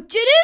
Gökçeri!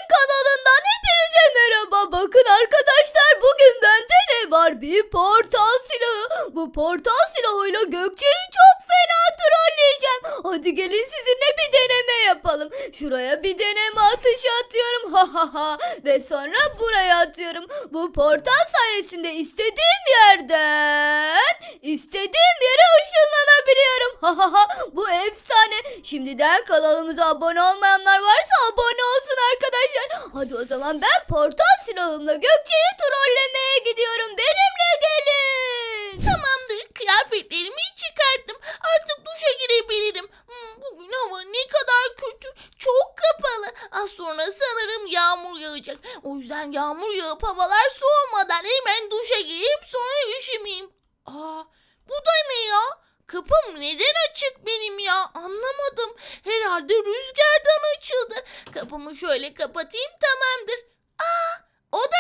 Hadi o zaman ben portal silahımla Gökçe'yi trollemeye gidiyorum. Benimle gelin. Tamamdır kıyafetlerimi çıkarttım. Artık duşa girebilirim. Hmm, bugün hava ne kadar kötü. Çok kapalı. Az sonra sanırım yağmur yağacak. O yüzden yağmur yağıp havalar soğumadan hemen duşa gireyim sonra üşümeyeyim. Aa, bu da ne ya? Kapım neden açık benim ya? Anlamadım. Herhalde rüzgardan açıldı. Kapımı şöyle kapatayım tamamdır. Aa, o da?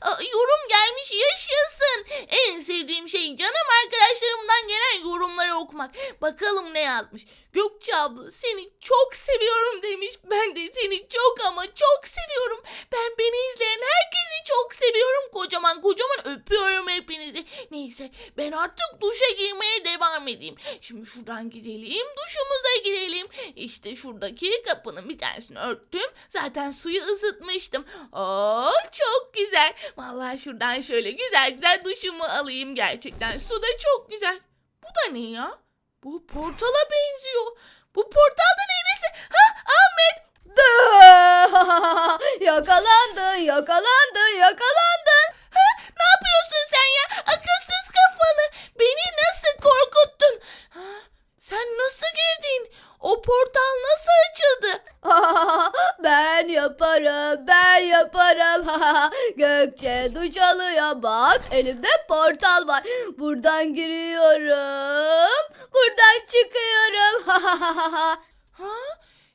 Aa, yorum gelmiş yaşasın. En sevdiğim şey canım arkadaşlarımdan gelen yorumları okumak. Bakalım ne yazmış. Gökçe abla seni çok seviyorum demiş. Ben de seni çok ama çok seviyorum. Ben beni izleyen herkesi çok seviyorum. Kocaman kocaman öpüyorum hepinizi. Neyse ben artık duşa girmeye devam edeyim. Şimdi şuradan gidelim duşumuza girelim. İşte şuradaki kapının bir tanesini örttüm. Zaten suyu ısıtmıştım. Oo çok güzel. Vallahi şuradan şöyle güzel güzel duşumu alayım gerçekten. Su da çok güzel. Bu da ne ya? Bu portala benziyor. Bu portalda neyse? Ha Ahmet yakalandın, yakalandın, yakalandın. ne yapıyorsun sen ya? Akılsız kafalı. Beni nasıl korkuttun? Ha, sen nasıl girdin? O portal? Ben yaparım, ben yaparım. Gökçe duş alıyor bak. Elimde portal var. Buradan giriyorum. Buradan çıkıyorum. Ha?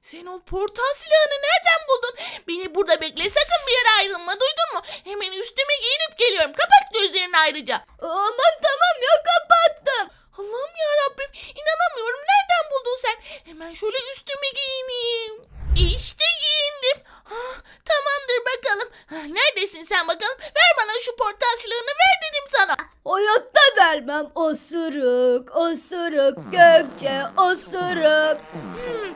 Sen o portal silahını nereden buldun? Beni burada bekle sakın bir yere ayrılma duydun mu? Hemen üstüme giyinip geliyorum. Kapat gözlerini ayrıca. Aman tamam ya kapattım. Allah'ım ya Rabbim inanamıyorum. Nereden buldun sen? Hemen şöyle üstüme giyineyim. İşte giyindim. Ah, tamamdır bakalım. Ah, neredesin sen bakalım? Ver bana şu portal silahını ver dedim sana. Hayatta vermem osuruk, osuruk, Gökçe, osuruk. Hmm,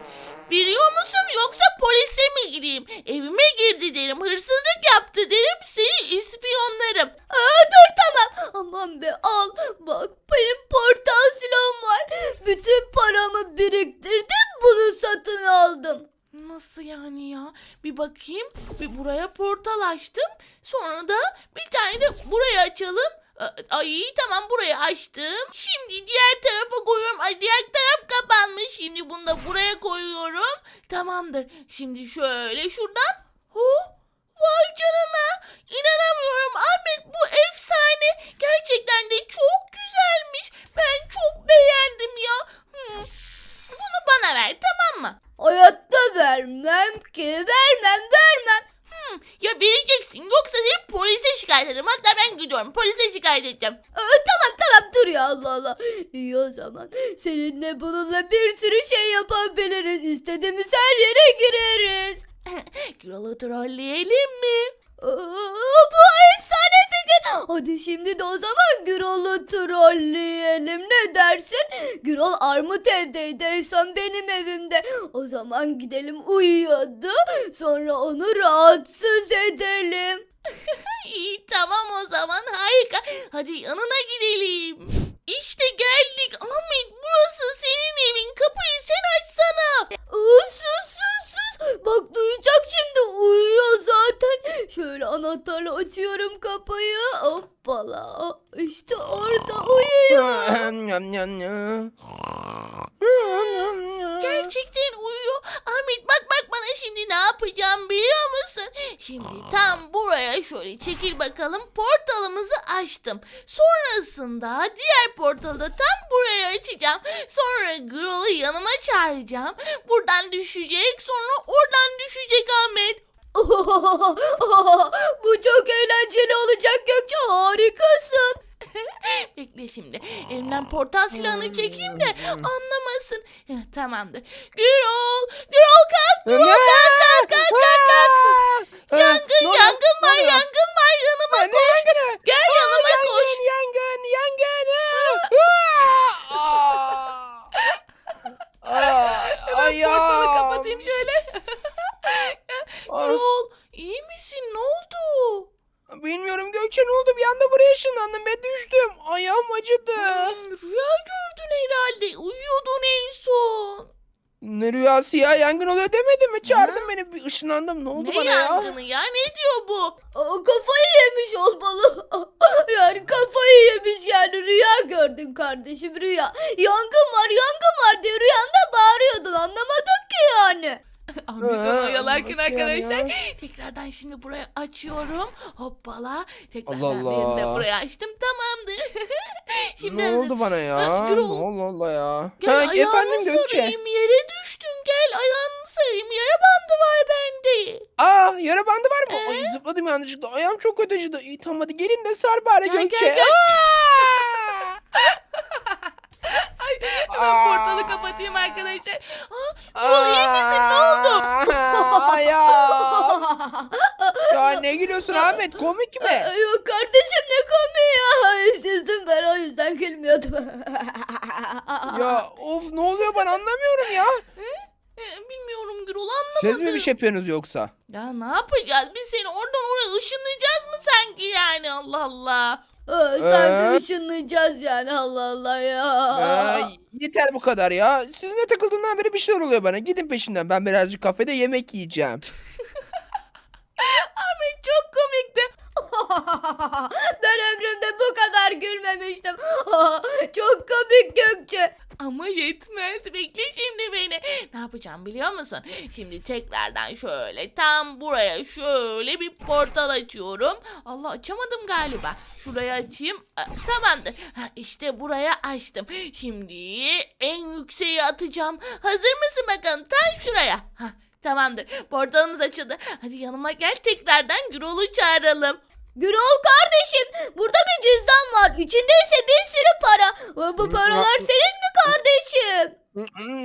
biliyor musun yoksa polise mi gideyim? Evime girdi derim, hırsızlık yaptı derim, seni ispiyonlarım. Aa, dur tamam. Aman be al. Bak benim portal silahım var. Bütün paramı biriktirdim bunu satın aldım. Nasıl yani ya? Bir bakayım. Bir buraya portal açtım. Sonra da bir tane de buraya açalım. A- Ay tamam burayı açtım. Şimdi diğer tarafa koyuyorum. Ay diğer taraf kapanmış. Şimdi bunu da buraya koyuyorum. Tamamdır. Şimdi şöyle şuradan. Oh, vay canına. İnanamıyorum Ahmet bu efsane. Gerçekten de çok güzelmiş. Ben çok beğendim ya. Hmm. Bunu bana ver tamam mı? Hayatta vermem ki. Vermem vermem. Hmm, ya vereceksin yoksa seni polise şikayet ederim. Hatta ben gidiyorum edeceğim. Aa, tamam tamam dur ya Allah Allah. İyi o zaman. Seninle bununla bir sürü şey yapabiliriz. İstediğimiz her yere gireriz. Gürol'u trolleyelim mi? Aa, bu efsane fikir. Hadi şimdi de o zaman Gürol'u trolleyelim. Ne dersin? Gürol armut evdeydi en son benim evimde. O zaman gidelim uyuyordu. Sonra onu rahatsız edelim. İyi tamam o zaman harika. Hadi yanına gidelim. İşte geldik. Ahmet burası senin evin. Kapıyı sen açsana. Aa, sus sus. Bak duyacak şimdi uyuyor zaten. Şöyle anahtarla açıyorum kapıyı. Hoppala. İşte orada uyuyor. Gerçekten uyuyor. Ahmet bak bak bana şimdi ne yapacağım biliyor musun? Şimdi tam buraya şöyle çekil bakalım portalımızı açtım. Sonrasında diğer portalı da tam buraya açacağım. Sonra Grol'u yanıma çağıracağım. Buradan düşecek sonra oradan düşecek Ahmet. Bu çok eğlenceli olacak Gökçe harikasın. Bekle şimdi. Elimden portal silahını çekeyim de anlamasın. Ya, Tamamdır. Gürol! Gürol kalk! Gürol kalk kalk kalk kalk kalk! Yangın yangın var yangın! Yangın oluyor demedim mi? Çağırdın Ha? beni bir ışınlandım ne oldu ne bana ya? yangını ya? Ne diyor bu? Aa, Kafayı yemiş olmalı. Yani kafayı yemiş yani rüya gördün kardeşim rüya. Yangın var yangın var diye rüyanda bağırıyordun anlamadık ki yani. Ee, oyalarken nasıl yani arkadaşlar tekrardan şimdi buraya açıyorum. Hoppala. Tekrardan Allah diğerini de Allah. buraya açtım. Tamamdır. şimdi ne hazır- oldu bana ya? Ha, Ne Gürol. Allah Allah ya. Gel Ha, ayağını efendim Gökçe. sarayım yere düştün gel ayağını sarayım yara bandı var bende. Aa yara bandı var mı? Ee? Ay zıpladım yanlışlıkla. Ayağım çok kötü acıdı. İyi tamam hadi gelin de sar bari Gel, gel, Gökçe. gel. Aa! Hemen Aa. portalı kapatayım arkadaşlar. Aa, Gürol iyi misin ne oldu? Ayağım. Ya ne gülüyorsun Ahmet komik mi? Ay, Yok kardeşim ne komik ya. Üzüldüm ben o yüzden gülmüyordum. Ya of ne oluyor ben anlamıyorum ya. Ee, bilmiyorum Gürol Siz anlamadım. mi bir şey yapıyorsunuz yoksa? Ya ne yapacağız biz seni oradan oraya ışınlayacağız mı sanki yani Allah Allah. Aa, Sanki Ee? ışınlayacağız yani Allah Allah ya. Aa, yeter bu kadar ya. Sizinle takıldığımdan beri bir şeyler oluyor bana. Gidin peşinden. Ben birazcık kafede yemek yiyeceğim. Ahmet çok komikti. ben ömrümde bu kadar gülmemiştim. Çok komik Gökçe. Ama yetmez. Bekle şimdi beni. Ne yapacağım biliyor musun? Şimdi tekrardan şöyle tam buraya şöyle bir portal açıyorum. Allah açamadım galiba. Şuraya açayım. Tamamdır. Ha, işte buraya açtım. Şimdi en yükseğe atacağım. Hazır mısın bakalım? Tam şuraya. Ha, tamamdır. Portalımız açıldı. Hadi yanıma gel tekrardan Gürol'u çağıralım. Gürol kardeşim burada bir cüzdan var. İçinde ise bir sürü para. Bu paralar senin mi kardeşim?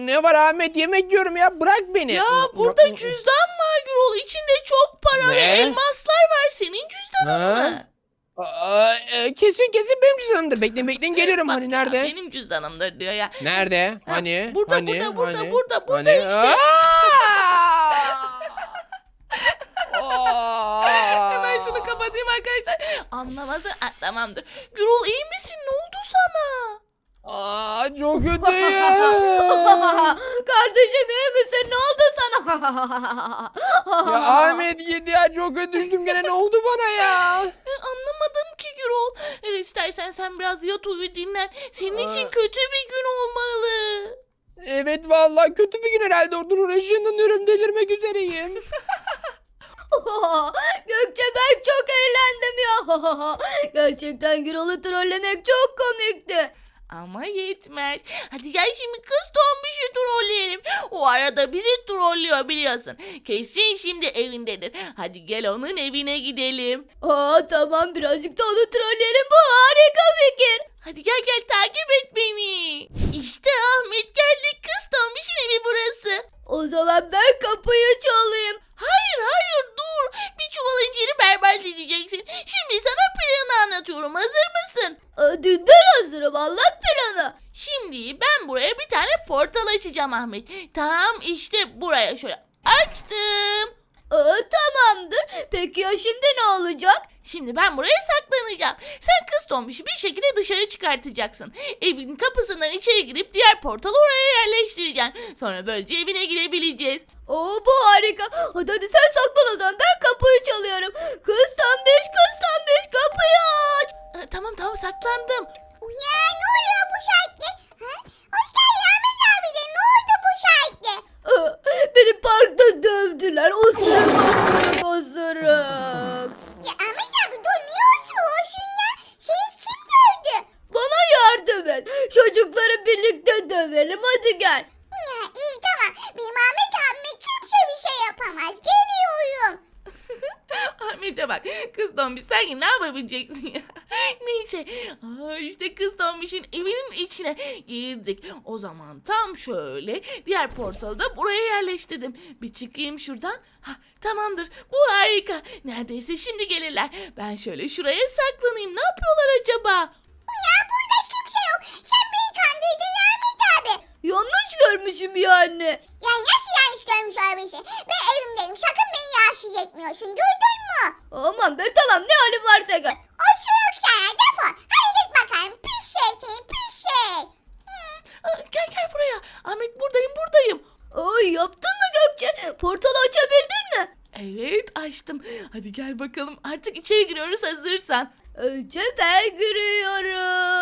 ne var Ahmet? Yemek yiyorum ya. Bırak beni. Ya burada cüzdan var Gürol. İçinde çok para ve Ne? elmaslar var. Senin cüzdanın Ha? mı? Aa, e, kesin kesin benim cüzdanımdır. Bekleyin bekleyin geliyorum. Bak Hani ya, nerede? Benim cüzdanımdır diyor ya. Nerede? Ha, Hani? burada, hani? burada, burada, hani? burada, burada Hani? işte. Hemen şunu kapatayım arkadaşlar. Anlamazsın. Tamamdır. Gürol iyi misin? Ne oldu sana? Aa, çok kötüyüm. kardeşim iyi misin? Ne oldu sana? ya Ahmet yedi ya çok kötü düştüm gene ne oldu bana ya? E, anlamadım ki Gürol. Evet istersen sen biraz yat uyu dinlen. Senin için kötü bir gün olmalı. Evet vallahi kötü bir gün herhalde oradan ışınlanıyorum delirmek üzereyim. Gökçe ben çok eğlendim ya. Gerçekten Gürol'u trollemek çok komikti. Ama yetmez. Hadi gel şimdi kız Tombiş'i trolleyelim. O arada bizi trollüyor biliyorsun. Kesin şimdi evindedir. Hadi gel onun evine gidelim. Aa tamam birazcık da onu trolleyelim bu harika fikir. Hadi gel gel takip et beni. İşte Ahmet geldik. Kız Tombiş'in evi burası. O zaman ben kapıyı çalayım. Hayır hayır dur. Bir çuval inciri berbat edeceksin. Şimdi sana planı anlatıyorum. Hazır mısın? Dünden hazırım anlat planı. Şimdi ben buraya bir tane portal açacağım Ahmet. Tam işte buraya şöyle açtım. Aa, tamamdır. Peki ya şimdi ne olacak? Şimdi ben buraya saklanacağım. Sen kız tombişi bir şekilde dışarı çıkartacaksın. Evin kapısından içeri girip diğer portalı oraya yerleştireceksin. Sonra böylece evine girebileceğiz. Oo bu harika. Hadi hadi sen saklan o zaman ben kapıyı çalıyorum. Kız tombiş kız tombiş kapıyı aç. Tamam tamam saklandım. Ya ne oluyor bu saatte? Ha? Hoş geldin Ahmet abi de ne oldu bu? Aa, Beni parkta dövdüler. Osuruk osuruk osuruk. Dur niye osuruyorsun ya? Seni kim dövdü? Bana yardım et. Çocukları birlikte dövelim hadi gel. Ya iyi tamam benim Ahmet abime kimse bir şey yapamaz. Geliyorum. Ahmet İşte bak kız tombiş sanki ne yapabileceksin ya. Neyse. Aa, işte kız tombişin evinin içine girdik. O zaman tam şöyle diğer portalı da buraya yerleştirdim. Bir çıkayım şuradan. Ha, tamamdır bu harika. Neredeyse şimdi gelirler. Ben şöyle şuraya saklanayım. Ne yapıyorlar acaba? Ya burada kimse yok. Sen beni kandırdın Ahmet abi. Yanlış görmüşüm yani. Ya nasıl yanlış görmüş olabilirsin? Ben evimdeyim. Sakın beni rahatsız etmiyorsun. Duydun mu? Aman be tamam ne halin varsa gör. O yok sana defol. Hadi git bakalım. Pis şey seni pis şey. Aa, gel gel buraya. Ahmet buradayım buradayım. Ay yaptın mı Gökçe? Portalı açabildin mi? Evet açtım. Hadi gel bakalım artık içeri giriyoruz hazırsan. Önce ben giriyorum.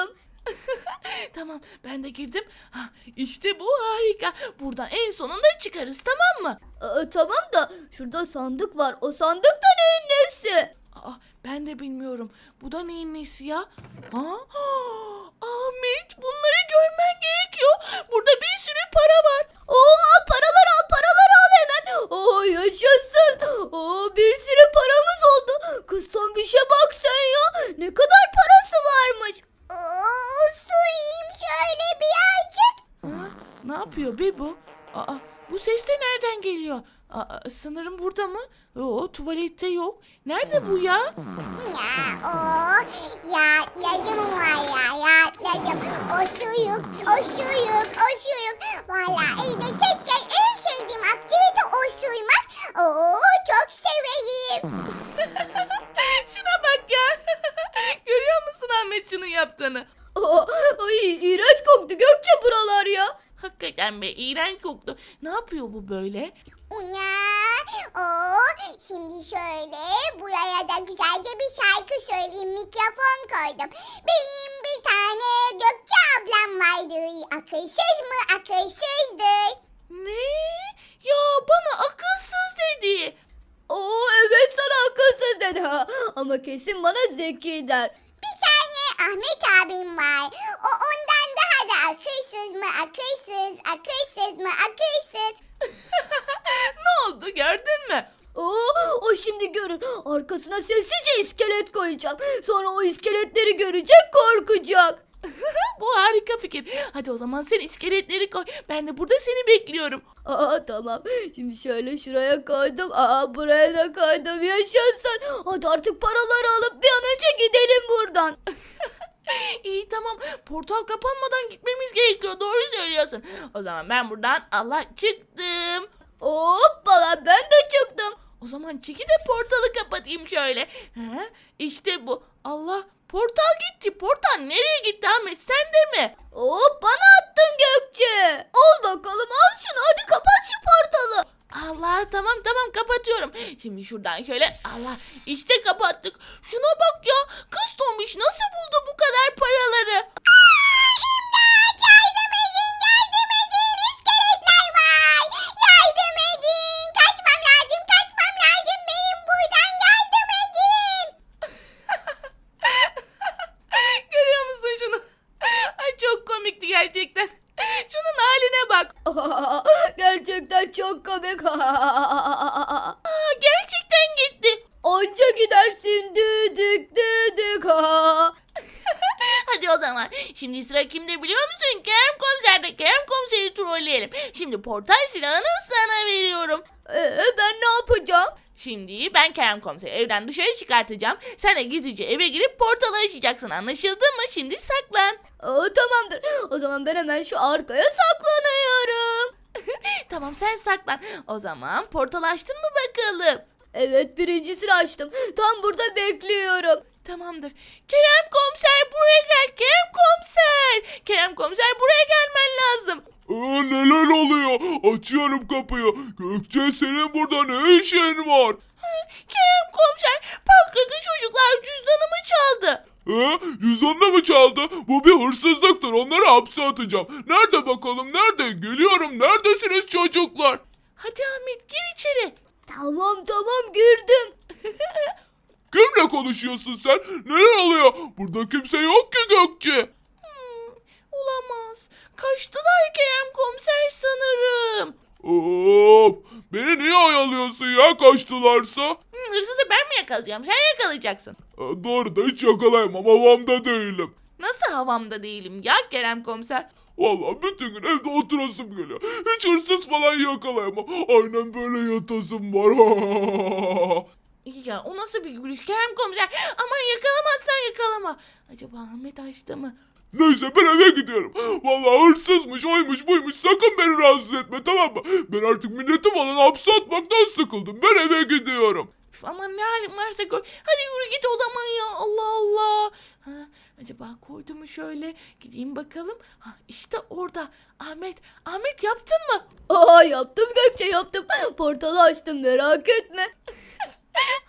Tamam ben de girdim. Ha, işte bu harika. Buradan en sonunda çıkarız tamam mı? Aa, tamam da şurada sandık var. O sandık da neyin nesi? Aa, ben de bilmiyorum. Bu da neyin nesi ya? Ha? Ahmet bunları görmen gerekiyor. Burada bir sürü para var. Oo al paraları al paraları al hemen. Oo yaşasın. Oo bir sürü paramız oldu. Kız tombişe bak sen ya. Ne kadar parası varmış. Oo, surayım şöyle birazcık. Ha? Ne yapıyor be bu? Aa, bu ses de nereden geliyor? Aa, sanırım burada mı? Yo tuvalette yok. Nerede bu ya? Ya o ya yazım var ya ya yazım. O suyuk, o suyuk, o suyuk. Valla evde tek tek en sevdiğim aktivite o suymak. Oo çok severim. Musun Ahmet şunun yaptığını? Aa, ay iğrenç koktu Gökçe buralar ya. Hakikaten be iğrenç koktu. Ne yapıyor bu böyle? Ya o şimdi şöyle buraya da güzelce bir şarkı söyleyeyim mikrofon koydum. Benim bir tane Gökçe ablam vardı. Akılsız mı akılsızdır. Ne? Ya bana akılsız dedi. Oo evet sana akılsız dedi ha. Ama kesin bana zeki der. Bir tane Ahmet abim var. O ondan daha da akılsız mı akılsız, akılsız mı akılsız. ne oldu gördün mü? Oo, o şimdi görür. Arkasına sessizce iskelet koyacağım. Sonra o iskeletleri görecek korkacak. Bu harika fikir. Hadi o zaman sen iskeletleri koy. Ben de burada seni bekliyorum. Aa tamam. Şimdi şöyle şuraya koydum. Aa buraya da koydum. Yaşasın. Hadi artık paraları alıp bir an önce gidelim buradan. İyi tamam. Portal kapanmadan gitmemiz gerekiyor. Doğru söylüyorsun. O zaman ben buradan Allah çıktım. Hoppala ben de çıktım. O zaman çeki de portalı kapatayım şöyle. Ha, işte bu. Allah portal gitti. Portal nereye gitti Ahmet? Sen de mi? Hop bana attın Gökçe. Al bakalım al şunu hadi kapat şu portalı. Allah tamam tamam kapatıyorum. Şimdi şuradan şöyle Allah işte kapattık. Şuna bak ya kız Tomiş nasıl buldu bu kadar paraları? Yardım edin, yardım edin. İskeletler var. Yardım edin. Kaçmam lazım, kaçmam lazım. Benim buradan yardım edin. Görüyor musun şunu? Ay çok komikti gerçekten. Şunun haline bak. Gerçekten çok komik. Aa, gerçekten gitti. Anca gidersin düdük düdük ha. Hadi o zaman. Şimdi sıra kimde biliyor musun? Kerem komiserde. Kerem komiseri trolleyelim. Şimdi portal silahını sana veriyorum. Ee, ben ne yapacağım? Şimdi ben Kerem komiseri evden dışarı çıkartacağım. Sen de gizlice eve girip portalı açacaksın. Anlaşıldı mı? Şimdi saklan. Aa, tamamdır. O zaman ben hemen şu arkaya saklanıyorum. Tamam sen saklan. O zaman portal açtın mı bakalım? Evet birincisini açtım. Tam burada bekliyorum. Tamamdır. Kerem komiser buraya gel. Kerem komiser. Kerem komiser buraya gelmen lazım. Aa, neler oluyor? Açıyorum kapıyı. Gökçe senin burada ne işin var? Kerem komiser parktaki çocuklar cüzdanımı çaldı. He? Cüzdanını mı çaldı? Bu bir hırsızlıktır. Onları hapse atacağım. Nerede bakalım? Nerede? Geliyorum. Neredesiniz çocuklar? Hadi Ahmet gir içeri. Tamam tamam girdim. Kimle konuşuyorsun sen? Neler oluyor? Burada kimse yok ki Gökçe. Hmm, olamaz. Kaçtılar Kerem komiser sanırım. Of! Beni niye oyalıyorsun ya kaçtılarsa? Hmm, hırsızı ben mi yakalayacağım? Sen yakalayacaksın. E, Doğru da hiç yakalayamam havamda değilim. Nasıl havamda değilim ya Kerem komiser? Vallahi bütün gün evde oturasım geliyor. Hiç hırsız falan yakalayamam. Aynen böyle yatasım var. Ya o nasıl bir gülüş Kerem komiser? Aman yakalamazsan yakalama. Acaba Ahmet açtı mı? Neyse ben eve gidiyorum. Vallahi hırsızmış, oymuş, buymuş. Sakın beni rahatsız etme tamam mı? Ben artık milleti falan hapse atmaktan sıkıldım. Ben eve gidiyorum. Üf, aman ne halim varsa koy. Hadi yürü git o zaman ya. Allah Allah. Ha, acaba koydu mu şöyle? Gideyim bakalım. Ha, işte orada. Ahmet. Ahmet yaptın mı? Aa yaptım Gökçe yaptım. Portalı açtım merak etme.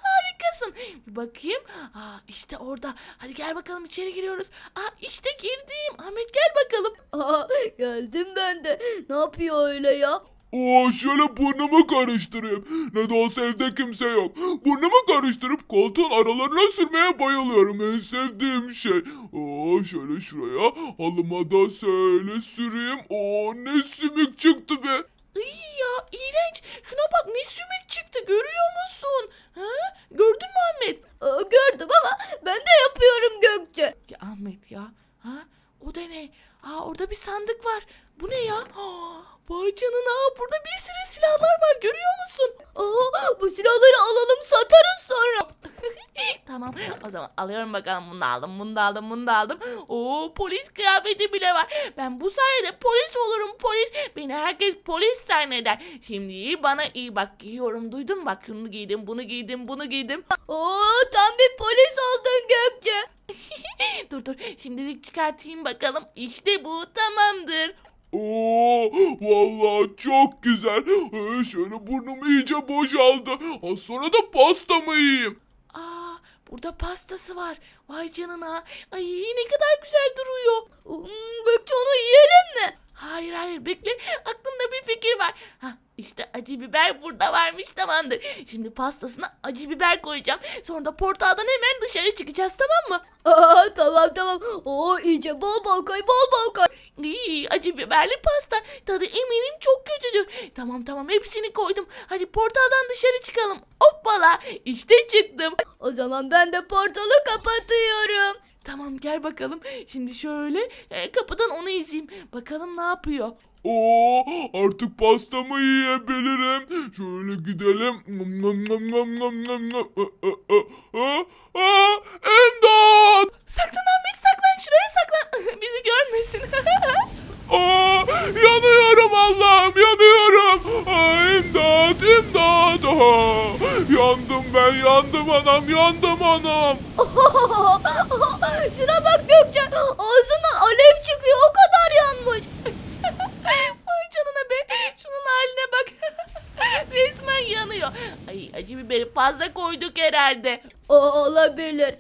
Harikasın. Bir bakayım. Aa, işte orada. Hadi gel bakalım içeri giriyoruz. Aa, işte girdim. Ahmet gel bakalım. Aa geldim ben de. Ne yapıyor öyle ya? Oo şöyle burnumu karıştırayım. Ne de olsa evde kimse yok. Burnumu karıştırıp koltuğun aralarına sürmeye bayılıyorum. En sevdiğim şey. Oo şöyle şuraya halıma da şöyle süreyim. Oo ne sümük çıktı be. Iy ya iğrenç. Şuna bak ne sümük çıktı görüyor musun? Ha? Gördün mü Ahmet? Aa, gördüm ama ben de yapıyorum Gökçe. Ya Ahmet ya. Ha? O da ne? Aa orada bir sandık var. Bu ne ya? Aa, vay canına burada bir sürü silahlar var görüyor musun? Aa, bu silahları alalım satarız sonra. tamam o zaman alıyorum bakalım bunu da aldım bunu da aldım bunu da aldım. Oo polis kıyafeti bile var. Ben bu sayede polis olurum polis. Beni herkes polis zanneder. Şimdi iyi bana iyi bak giyiyorum duydun? Bak şunu giydim bunu giydim bunu giydim. Oo tam bir polis oldun Gökçe. dur dur şimdilik çıkartayım bakalım. İşte bu tamamdır. Oo vallahi çok güzel. Ee, şöyle burnum iyice boşaldı. Az sonra da pastamı yiyeyim. Aa burada pastası var. Vay canına. Ay ne kadar güzel duruyor. Hmm, Gökçe onu yiyelim mi? Hayır hayır bekle aklımda bir fikir var. Ha işte acı biber burada varmış tamamdır. Şimdi pastasına acı biber koyacağım. Sonra da portaldan hemen dışarı çıkacağız tamam mı? Aa, tamam tamam. Oo iyice bol bol koy bol bol koy. İyi acı biberli pasta. Tadı eminim çok kötüdür. Tamam tamam hepsini koydum. Hadi portaldan dışarı çıkalım. Hoppala işte çıktım. O zaman ben de portalı kapatıyorum. Tamam gel bakalım. Şimdi şöyle e, kapıdan onu izleyeyim. Bakalım ne yapıyor. Oo artık pastamı yiyebilirim. Şöyle gidelim. Nom nom nom nom nom nom nom. Aa, aa, aa, aa, İmdat! Saklan Bizi görmesin. Aa, yanıyorum Allah'ım yanıyorum. Aa, imdat imdat. Aa, yandım ben yandım anam yandım anam. Şuna bak Gökçe. Ağzından alev çıkıyor. O kadar yanmış. Ay canına be. Şunun haline bak. Resmen yanıyor. Ay acı biberi fazla koyduk herhalde. O olabilir.